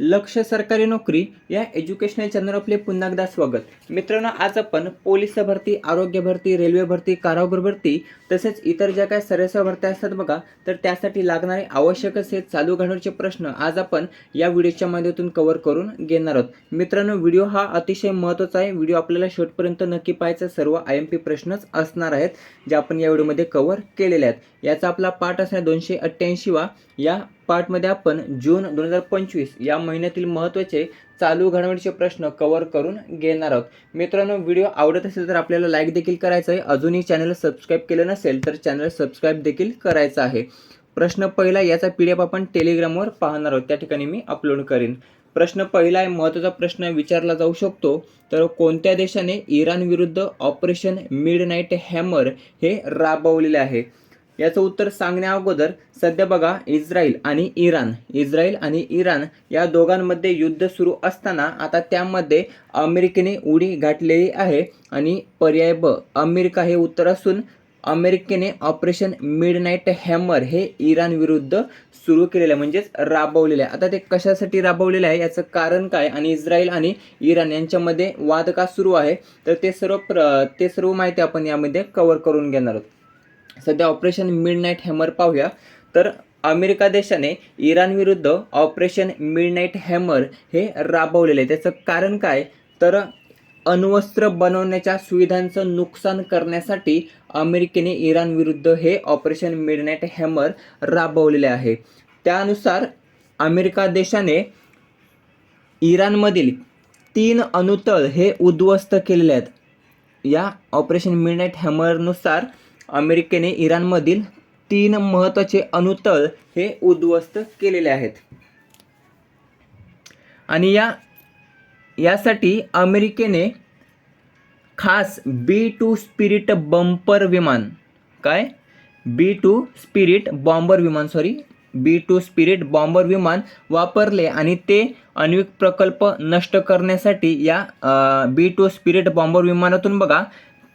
लक्ष सरकारी नोकरी या एज्युकेशनल चॅनल आपले पुन्हा एकदा स्वागत. मित्रांनो आज आपण पोलीस भरती आरोग्य भरती रेल्वे भरती कारागृह भरती तसेच इतर ज्या काही सरसा भरत्या असतात बघा तर त्यासाठी लागणारे आवश्यक असे चालू घडामोडीचे प्रश्न आज आपण या व्हिडिओच्या माध्यमातून कव्हर करून घेणार आहोत. मित्रांनो व्हिडिओ हा अतिशय महत्त्वाचा आहे. व्हिडिओ आपल्याला शेवटपर्यंत नक्की पाहायचा सर्व आय एम पी प्रश्नच असणार आहेत जे आपण या व्हिडिओमध्ये कव्हर केलेले आहेत. याचा आपला पाठ असणार दोनशे अठ्ठ्याऐंशी वा या पार्टमध्ये आपण जून दोन हजार पंचवीस या महिन्यातील महत्त्वाचे चालू घडामोडीचे प्रश्न कव्हर करून घेणार आहोत. मित्रांनो व्हिडिओ आवडत असेल तर आपल्याला लाईक देखील करायचं आहे. अजूनही चॅनल सबस्क्राईब केलं नसेल तर चॅनल सबस्क्राईब देखील करायचं आहे. प्रश्न पहिला याचा पी डी एफ आपण टेलिग्रामवर पाहणार आहोत. त्या ठिकाणी मी अपलोड करेन. प्रश्न पहिला आहे महत्त्वाचा प्रश्न विचारला जाऊ शकतो. तर कोणत्या देशाने इराण विरुद्ध ऑपरेशन मिड नाईट हॅमर हे राबवलेले आहे? याचं उत्तर सांगण्या अगोदर सध्या बघा इस्रायल आणि इराण. इस्रायल आणि इराण या दोघांमध्ये युद्ध सुरू असताना आता त्यामध्ये अमेरिकेने उडी घातलेली आहे आणि पर्याय ब अमेरिका हे उत्तर असून अमेरिकेने ऑपरेशन मिडनाईट हॅमर हे इराण विरुद्ध सुरू केलेलं आहे म्हणजेच राबवलेलं आहे. आता ते कशासाठी राबवलेलं आहे? याचं कारण काय? आणि इस्रायल आणि इराण यांच्यामध्ये वाद का सुरू आहे? तर ते सर्व प्र ते सर्व माहिती आपण यामध्ये कव्हर करून घेणार आहोत. सध्या ऑपरेशन मिड नाईट हॅमर पाहूया. तर अमेरिका देशाने इराण विरुद्ध ऑपरेशन मिड नाईट हॅमर हे राबवलेले आहे. त्याचं कारण काय? तर अण्वस्त्र बनवण्याच्या सुविधांचं नुकसान करण्यासाठी अमेरिकेने इराण विरुद्ध हे ऑपरेशन मिड नाईट हॅमर राबवलेले आहे. त्यानुसार अमेरिका देशाने इराणमधील तीन अणुतळ हे उद्ध्वस्त केलेले आहेत. या ऑपरेशन मिड नाईट हॅमरनुसार अमेरिकेने इराणमधील तीन महत्त्वाचे अणुतळ हे उद्ध्वस्त केलेले आहेत. आणि या यासाठी अमेरिकेने खास बी टू स्पिरिट बंपर विमान काय? बी टू स्पिरिट बॉम्बर विमान sorry B two spirit bomber विमान वापरले आणि ते आण्विक प्रकल्प नष्ट करण्यासाठी या बी टू स्पिरिट बॉम्बर विमानातून बघा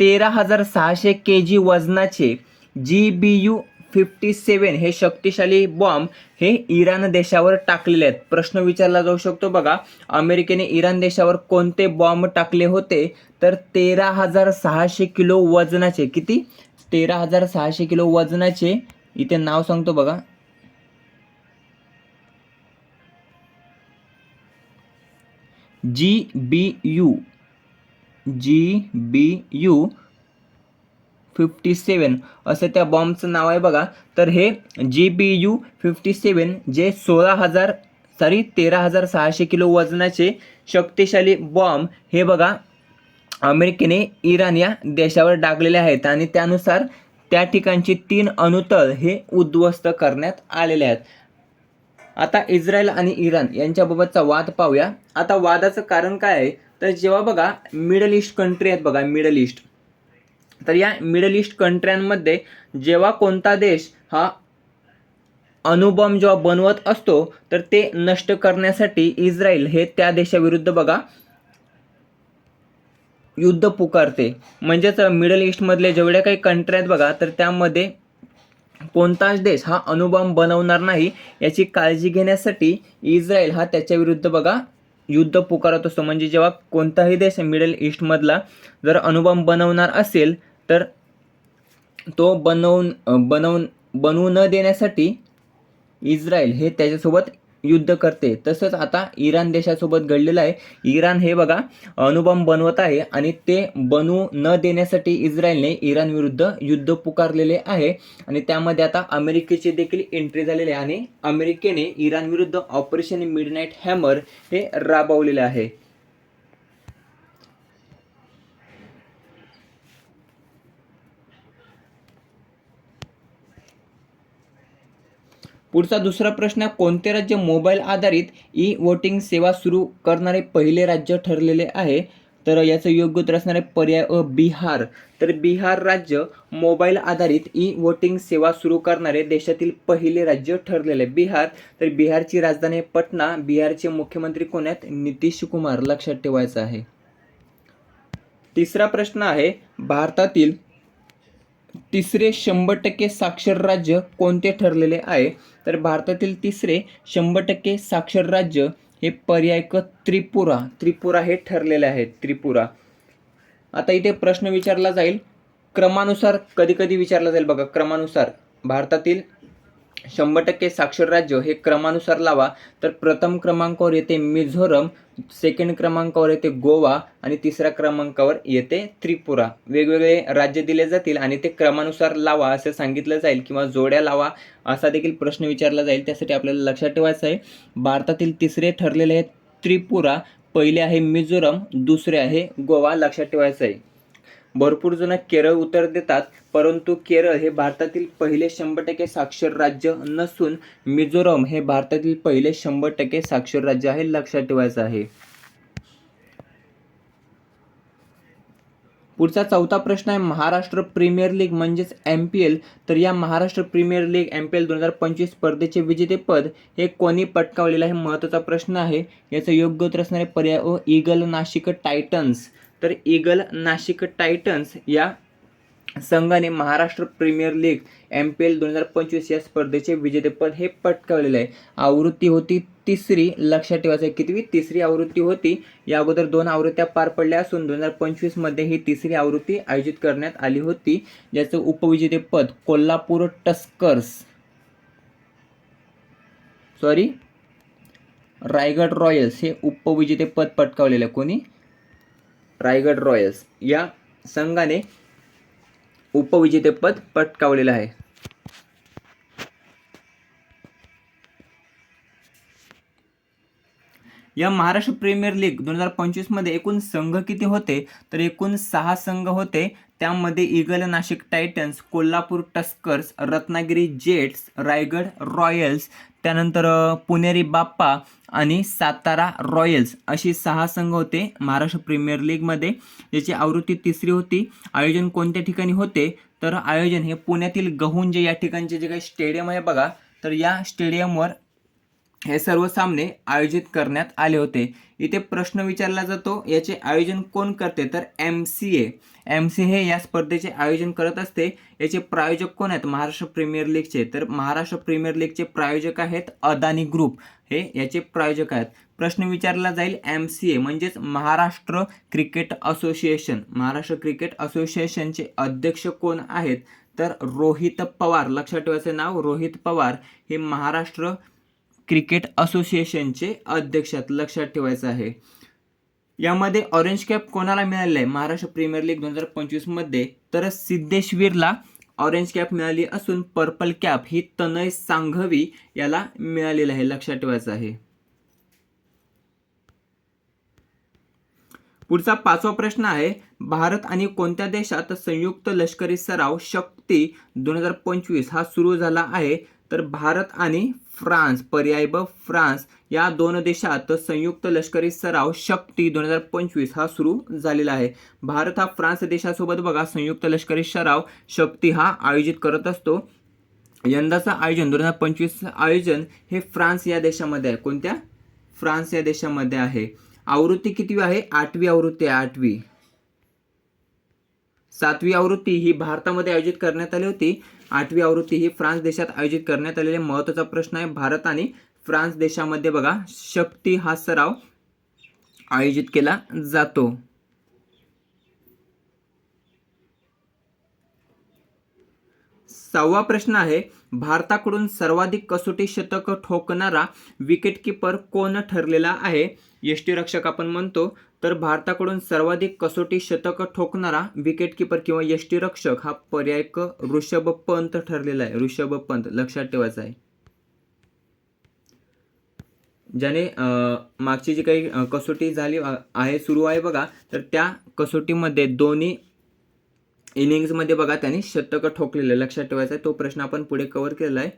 तेरा हजार सहाशे के जी वजनाचे जी बी यू फिफ्टी सेवन हे शक्तिशाली बॉम्ब हे इराण देशावर टाकलेले आहेत. प्रश्न विचारला जाऊ शकतो बघा. अमेरिकेने इराण देशावर कोणते बॉम्ब टाकले होते? तर तेरा हजार सहाशे किलो वजनाचे. किती? तेरा हजार सहाशे किलो वजनाचे. इथे नाव सांगतो बघा. G B U G B U fifty seven असं त्या बॉम्बचं नाव आहे बघा. तर हे जी B U fifty seven J सोळा हजार सॉरी तेरा हजार सहाशे किलो वजनाचे शक्तिशाली बॉम्ब हे बघा अमेरिकेने इराण या देशावर डागलेले आहेत आणि त्यानुसार त्या ठिकाणचे तीन अणुतळ हे उद्ध्वस्त करण्यात आलेले आहेत. आता इस्रायल आणि इराण यांच्याबाबतचा वाद पाहूया. आता वादाचं कारण काय आहे? तर जेव्हा बघा मिडल ईस्ट कंट्री आहेत बघा मिडल ईस्ट तर या मिडल ईस्ट कंट्र्यांमध्ये जेव्हा कोणता देश हा अणुबॉम्ब जेव्हा बनवत असतो तर ते नष्ट करण्यासाठी इस्रायल हे त्या देशाविरुद्ध बघा युद्ध पुकारते. म्हणजेच मिडल ईस्टमधले जेवढ्या काही कंट्री आहेत बघा तर त्यामध्ये कोणताच देश हा अणुबॉम्ब बनवणार नाही याची काळजी घेण्यासाठी इस्रायल हा त्याच्याविरुद्ध बघा युद्ध पुकारत असतो. म्हणजे जेव्हा कोणताही देश मिडल ईस्टमधला जर अणुबॉम्ब बनवणार असेल तर तो बनवून बनवून बनवू न देण्यासाठी इस्रायल हे त्याच्यासोबत युद्ध करते. तसंच आता इराण देशासोबत घडलेलं आहे. इराण हे बघा अणुबॉम्ब बनवत आहे आणि ते बनवू न देण्यासाठी इस्रायलने इराण विरुद्ध युद्ध पुकारलेले आहे. आणि त्यामध्ये आता अमेरिकेची देखील एंट्री झालेली आहे आणि अमेरिकेने इराण विरुद्ध ऑपरेशन मिडनाईट हॅमर हे राबवलेले आहे. पुढचा दुसरा प्रश्न कोणते राज्य मोबाईल आधारित ई वोटिंग सेवा सुरू करणारे पहिले राज्य ठरलेले आहे? तर याचं योग्य उत्तर असणारे पर्याय अ बिहार. तर बिहार राज्य मोबाईल आधारित ई वोटिंग सेवा सुरू करणारे देशातील पहिले राज्य ठरलेले आहे. बिहार तर बिहारची राजधानी पटना. बिहारचे मुख्यमंत्री कोण आहेत? नितीश कुमार. लक्षात ठेवायचं आहे. तिसरा प्रश्न आहे भारतातील तिसरे शंभर टक्के साक्षर राज्य कोणते ठरलेले आहे? तर भारतातील तिसरे शंभर टक्के साक्षर राज्य हे पर्याय क त्रिपुरा. त्रिपुरा हे ठरलेले आहे त्रिपुरा. आता इथे प्रश्न विचारला जाईल. क्रमानुसार कधी कधी विचारला जाईल बघा. क्रमानुसार भारतातील शंभर टक्के साक्षर राज्य हे क्रमानुसार लावा. तर प्रथम क्रमांकावर येते मिझोरम. सेकंड क्रमांकावर येते गोवा आणि तिसऱ्या क्रमांकावर येते त्रिपुरा. वेगवेगळे राज्य दिले जातील आणि ते क्रमानुसार लावा असं सांगितलं जाईल किंवा जोड्या लावा असा देखील प्रश्न विचारला जाईल. त्यासाठी आपल्याला लक्षात ठेवायचं आहे भारतातील तिसरे ठरलेले आहे त्रिपुरा पहिले आहे मिझोरम दुसरे आहे गोवा. लक्षात ठेवायचं आहे. भरपूर जण केरळ उत्तर देतात परंतु केरळ हे भारतातील पहिले शंभर टक्के साक्षर राज्य नसून मिझोरम हे भारतातील पहिले शंभर टक्के साक्षर राज्य आहे लक्षात ठेवायचं आहे. पुढचा चौथा प्रश्न आहे महाराष्ट्र प्रीमियर लीग म्हणजेच एम पी एल. तर या Maharashtra premier league M P L दोन हजार पंचवीस स्पर्धेचे विजेतेपद हे कोणी पटकावलेलं आहे महत्त्वाचा प्रश्न आहे. याचं योग्य उत्तर असणारे पर्याय ओ ईगल नाशिक टायटन्स. तर ईगल नाशिक टायटन्स या संघाने Maharashtra premier league M P L दोन हजार पंचवीस या स्पर्धेचे विजेतेपद हे पटकावलेलं आहे. आवृत्ती होती तिसरी लक्षात ठेवायचं आहे कितवी? तिसरी आवृत्ती होती. या अगोदर दोन आवृत्त्या पार पडल्या असून दोन हजार पंचवीसमध्ये ही तिसरी आवृत्ती आयोजित करण्यात आली होती ज्याचं उपविजेतेपद Kolhapur tuskers sorry Raigad royals हे उपविजेतेपद पटकावलेलं आहे. कोणी? रायगड रॉयल्स या संघाने उपविजेतेपद पटकावलेलं आहे. या महाराष्ट्र प्रीमियर लीग दोन हजार पंचवीसमध्ये एकूण संघ किती होते? तर एकूण सहा संघ होते. त्यामध्ये eagle Nashik titans Kolhapur tuskers Ratnagiri jets Raigad royals त्यानंतर पुणेरी बाप्पा आणि सातारा रॉयल्स अशी सहा संघ होते महाराष्ट्र प्रीमियर लीगमध्ये. याची आवृत्ती तिसरी होती. आयोजन कोणत्या ठिकाणी होते? तर आयोजन हे पुण्यातील गहुंजे या ठिकाणचे जे काही स्टेडियम आहे बघा तर या स्टेडियमवर हे सर्व सामने आयोजित करण्यात आले होते. इथे प्रश्न विचारला जातो याचे आयोजन कोण करते? तर M C A M C हे या स्पर्धेचे आयोजन करत असते. याचे प्रायोजक कोण आहेत? महाराष्ट्र प्रीमियर लीगचे. तर महाराष्ट्र प्रीमियर लीगचे प्रायोजक आहेत अदानी ग्रुप. हे याचे प्रायोजक आहेत. प्रश्न विचारला जाईल एम सी ए म्हणजेच Maharashtra cricket association. Maharashtra cricket असोसिएशनचे अध्यक्ष कोण आहेत? तर रोहित पवार. लक्षात ठेवायचं नाव रोहित पवार हे महाराष्ट्र क्रिकेट असोसिएशनचे अध्यक्ष आहेत लक्षात ठेवायचं आहे. यामध्ये ऑरेंज कॅप कोणाला मिळालेलं आहे? महाराष्ट्र प्रीमियर लीग दोन हजार पंचवीसमध्ये तर सिद्धेश्वीरला ऑरेंज कॅप मिळाली असून पर्पल कॅप ही तनय सांघवी याला मिळालेलं आहे लक्षात ठेवायचं आहे. पुढचा पाचवा प्रश्न आहे भारत आणि कोणत्या देशात संयुक्त लष्करी सराव शक्ती दोन हजार पंचवीस हा सुरू झाला आहे? तर भारत आणि फ्रान्स पर्याय ब फ्रान्स या दोन देशात संयुक्त लष्करी सराव शक्ती दोन हजार पंचवीस हा सुरू झालेला आहे. भारत हा फ्रान्स देशासोबत बघा संयुक्त लष्करी सराव शक्ती हा आयोजित करत असतो. यंदाचं आयोजन दोन हजार पंचवीस आयोजन हे फ्रान्स या देशामध्ये आहे. कोणत्या? फ्रान्स या देशामध्ये आहे. आवृत्ती किती आहे? आठवी आवृत्ती आहे आठवी. सातवी आवृत्ती ही भारतामध्ये आयोजित करण्यात आली होती. आठवी आवृत्ती ही फ्रान्स देशात आयोजित करण्यात आलेले महत्त्वाचा प्रश्न आहे. भारत आणि फ्रान्स देशामध्ये बघा शक्ती हा सराव आयोजित केला जातो. सहावा प्रश्न आहे भारताकडून सर्वाधिक कसोटी शतक ठोकणारा विकेटकीपर कोण ठरलेला आहे? यष्टीरक्षक आपण म्हणतो तर भारताकडून सर्वाधिक कसोटी शतक ठोकणारा विकेटकीपर किंवा यष्टीरक्षक हा पर्याय क ऋषभ पंत ठरलेला आहे. ऋषभ पंत लक्षात ठेवायचा आहे. ज्याने मागची जी काही कसोटी झाली आहे सुरू आहे बघा तर त्या कसोटीमध्ये दोन्ही इनिंग्समध्ये बघा त्यांनी शतकं ठोकलेलं आहे. लक्षात ठेवायचा आहे तो प्रश्न आपण पुढे कव्हर केलेला आहे.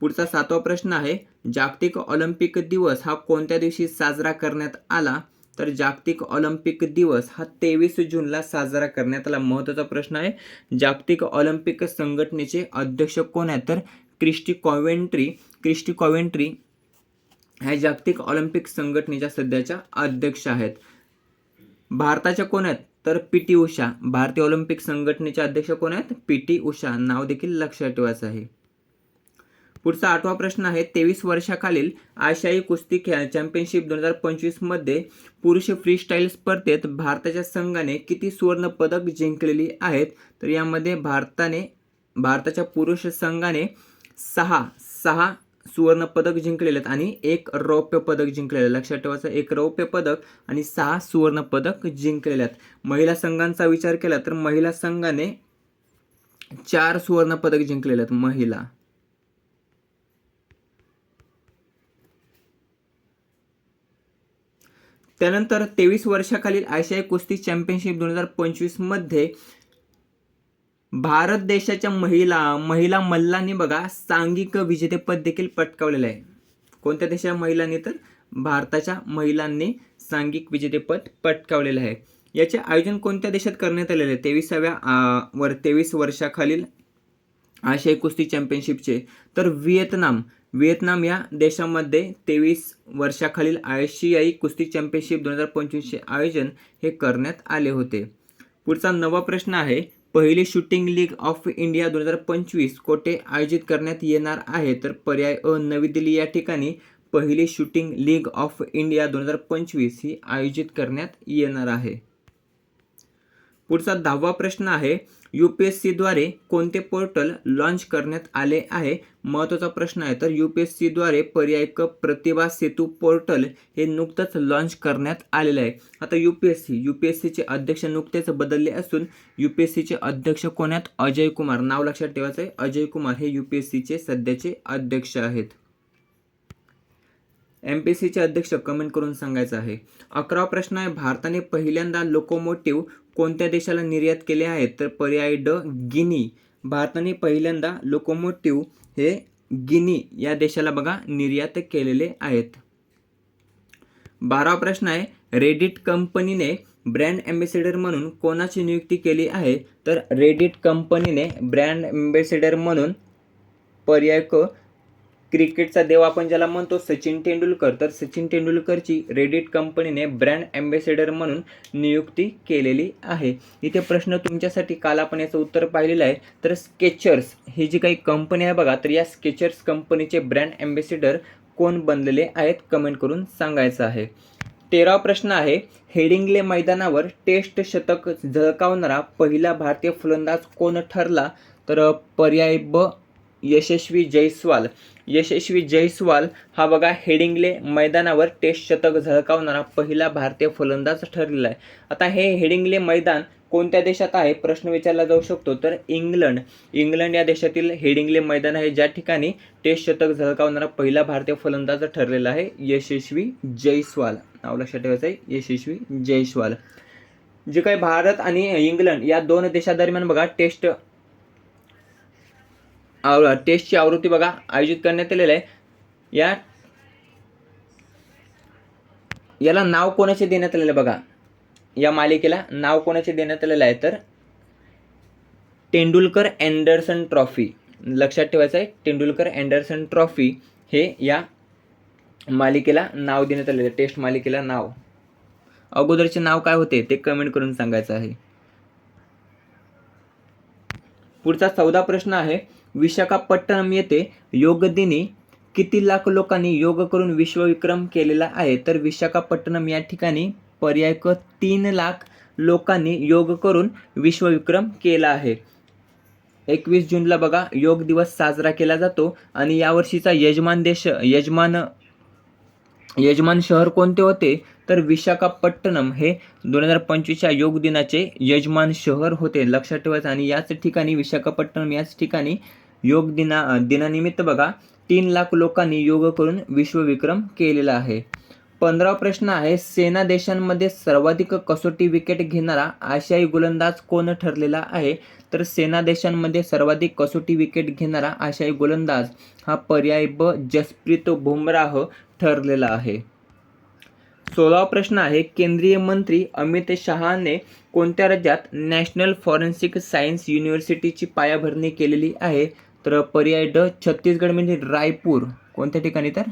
पुढचा सातवा प्रश्न आहे जागतिक ऑलिम्पिक दिवस हा कोणत्या दिवशी साजरा करण्यात आला? तर जागतिक ऑलिम्पिक दिवस हा तेवीस जूनला साजरा करण्यात आला. महत्त्वाचा प्रश्न आहे जागतिक ऑलिम्पिक संघटनेचे अध्यक्ष कोण आहेत? तर क्रिस्टी कॉवेंट्री क्रिस्टी कॉवेंट्री ह्या जागतिक ऑलिम्पिक संघटनेच्या सध्याच्या अध्यक्ष आहेत. भारताच्या कोण आहेत? तर पी टी उषा. भारतीय ऑलिम्पिक संघटनेच्या अध्यक्ष कोण आहेत? P T Usha. नाव देखील लक्षात ठेवायचं आहे. पुढचा आठवा प्रश्न आहे तेवीस वर्षाखालील आशियाई कुस्ती खेळ चॅम्पियनशिप दोन हजार पंचवीसमध्ये पुरुष फ्रीस्टाईल स्पर्धेत भारताच्या संघाने किती सुवर्ण पदक जिंकलेली आहेत? तर यामध्ये भारताने भारताच्या पुरुष संघाने सहा सहा सुवर्ण पदक जिंकलेले आहेत आणि एक रौप्य पदक जिंकलेलं लक्षात ठेवायचं एक रौप्य पदक आणि सहा सुवर्ण पदक जिंकलेले आहेत. महिला संघांचा विचार केला तर महिला संघाने चार सुवर्ण पदक जिंकलेले आहेत महिला. त्यानंतर तेवीस वर्षाखालील आशियाई कुस्ती चॅम्पियनशिप दोन हजार पंचवीसमध्ये भारत देशाच्या महिला महिला मल्लांनी बघा सांघिक विजेतेपद देखील पटकावलेलं आहे. कोणत्या देशाच्या महिलांनी तर? भारताच्या महिलांनी सांघिक विजेतेपद पटकावलेलं आहे. याचे आयोजन कोणत्या देशात करण्यात आलेले आहे? तेविसाव्या वर तेवीस वर्षाखालील आशियाई कुस्ती चॅम्पियनशिपचे. तर व्हिएतनाम व्हिएतनाम या देशामध्ये तेवीस वर्षाखालील आशियाई कुस्ती चॅम्पियनशिप दोन हजार पंचवीसचे आयोजन हे करण्यात आले होते. पुढचा नवा प्रश्न आहे पहिली शूटिंग लीग ऑफ इंडिया दोन हजार पंचवीस कोठे आयोजित करण्यात येणार आहे? तर पर्याय अ नवी दिल्ली या ठिकाणी पहिली शूटिंग लीग ऑफ इंडिया दोन हजार पंचवीस ही आयोजित करण्यात येणार आहे. पुढचा दहावा प्रश्न आहे यू पी एस सीद्वारे कोणते पोर्टल लॉन्च करण्यात आले आहे? महत्त्वाचा प्रश्न आहे. तर यू पी एस सीद्वारे पर्याय क प्रतिभा सेतू पोर्टल हे नुकतंच लॉन्च करण्यात आलेलं आहे. आता U P S C U P S सीचे अध्यक्ष नुकतेच बदलले असून यू पी एस सीचे अध्यक्ष कोण आहेत? अजय कुमार. नाव लक्षात ठेवायचं आहे. अजय कुमार हे यू पी एस सीचे सध्याचे अध्यक्ष आहेत. एम पी सीचे अध्यक्ष कमेंट करून सांगायचं आहे. अकरावा प्रश्न आहे. भारताने पहिल्यांदा लोकोमोटिव्ह कोणत्या देशाला निर्यात केले आहेत? तर पर्याय ड गिनी. भारताने पहिल्यांदा लोकोमोटिव्ह हे गिनी या देशाला बघा निर्यात केलेले आहेत. बारावा प्रश्न आहे रेडिट कंपनीने ब्रँड ॲम्बेसेडर म्हणून कोणाची नियुक्ती केली आहे? तर रेडिट कंपनीने ब्रँड ॲम्बेसेडर म्हणून पर्याय क क्रिकेटचा देव आपण ज्याला म्हणतो सचिन तेंडुलकर तर सचिन तेंडुलकरची रेडिट कंपनीने ब्रँड ॲम्बेसेडर म्हणून नियुक्ती केलेली आहे. इथे प्रश्न तुमच्यासाठी काल आपण याचं उत्तर पाहिलेलं आहे. तर स्केचर्स ही जी काही कंपनी आहे बघा तर या स्केचर्स कंपनीचे ब्रँड ॲम्बेसेडर कोण बनलेले आहेत कमेंट करून सांगायचं आहे. तेरावा प्रश्न आहे हेडिंग्ले मैदानावर टेस्ट शतक झळकावणारा पहिला भारतीय फलंदाज कोण ठरला? तर पर्याय ब यशस्वी जयस्वाल यशस्वी जयस्वाल हा बघा हेडिंग्ले मैदानावर टेस्ट शतक झळकावणारा पहिला भारतीय फलंदाज ठरलेला आहे. आता हे हेडिंग्ले मैदान कोणत्या देशात आहे? प्रश्न विचारला जाऊ शकतो. तर इंग्लंड. इंग्लंड या देशातील हेडिंग्ले मैदान आहे. ज्या ठिकाणी टेस्ट शतक झळकावणारा पहिला भारतीय फलंदाज ठरलेला आहे यशस्वी जयस्वाल नाव लक्षात ठेवायचं आहे यशस्वी जयस्वाल जे काही भारत आणि इंग्लंड या दोन देशादरम्यान बघा टेस्ट आव टेस्टची आवृत्ती बघा आयोजित करण्यात आलेलं आहे. या याला नाव कोणाचे देण्यात आलेलं आहे बघा. या मालिकेला नाव कोणाचे देण्यात आलेलं आहे? तर तेंडुलकर अँडरसन ट्रॉफी. लक्षात ठेवायचं आहे तेंडुलकर अँडरसन ट्रॉफी हे या मालिकेला नाव देण्यात आलेलं आहे. टेस्ट मालिकेला नाव. अगोदरचे नाव काय होते ते कमेंट करून सांगायचं आहे. पुढचा चौदा प्रश्न आहे. विशाखापट्टणम येथे योग दिनी किती लाख लोकांनी योग करून विश्वविक्रम केलेला आहे? तर विशाखापट्टणम या ठिकाणी पर्याय क तीन लाख लोकांनी योग करून विश्वविक्रम केला आहे. एकवीस जूनला बघा योग दिवस साजरा केला जातो आणि यावर्षीचा यजमान देश यजमान यजमान शहर कोणते होते? तर विशाखापट्टणम हे दोन हजार पंचवीसच्या योग दिनाचे यजमान शहर होते. लक्षात ठेवायचं आणि याच ठिकाणी विशाखापट्टणम याच ठिकाणी योग दिना दिनानिमित्त बघा तीन लाख लोकांनी योग करून विश्वविक्रम केलेला आहे. पंधरावा प्रश्न आहे सेना देशांमध्ये सर्वाधिक कसोटी विकेट घेणारा आशियाई गोलंदाज कोण ठरलेला आहे? तर सेना देशांमध्ये सर्वाधिक कसोटी विकेट घेणारा आशियाई गोलंदाज हा पर्याय ब जसप्रीत बुमराह ठरलेला आहे. सोळावा प्रश्न आहे केंद्रीय मंत्री अमित शहाने कोणत्या राज्यात नॅशनल फॉरेन्सिक सायन्स युनिव्हर्सिटीची पायाभरणी केलेली आहे? तर पर्याय ड छत्तीसगड म्हणजे रायपूर. कोणत्या ठिकाणी तर?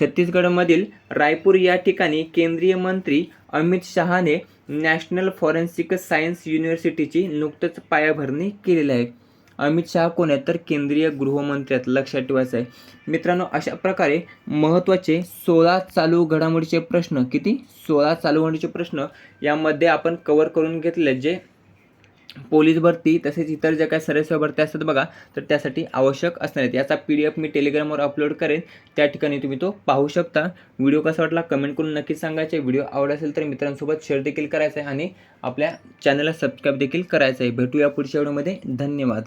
छत्तीसगडमधील रायपूर या ठिकाणी केंद्रीय मंत्री अमित शहाने नॅशनल फॉरेन्सिक सायन्स युनिव्हर्सिटीची नुकतंच पायाभरणी केलेली आहे. अमित शहा कोण आहेत तर? केंद्रीय गृहमंत्री आहेत लक्षात ठेवायचं आहे. मित्रांनो अशा प्रकारे महत्त्वाचे सोळा चालू घडामोडीचे प्रश्न किती? सोळा चालू घडामोडीचे प्रश्न यामध्ये आपण कवर करून घेतले जे पोलीस भरती तसेच इतर ज्या काही सर्व भरती असतात बघा तर त्यासाठी आवश्यक असणार आहेत. याचा पी डी एफ मी टेलिग्रामवर अपलोड करेन. त्या ठिकाणी तुम्ही तो पाहू शकता. व्हिडिओ कसा वाटला कमेंट करून नक्कीच सांगायचे. व्हिडिओ आवड असेल तर मित्रांसोबत शेअर देखील करायचा आहे आणि आपल्या चॅनलला सबस्क्राईब देखील करायचं आहे भेटूया पुढच्या व्हिडिओमध्ये धन्यवाद.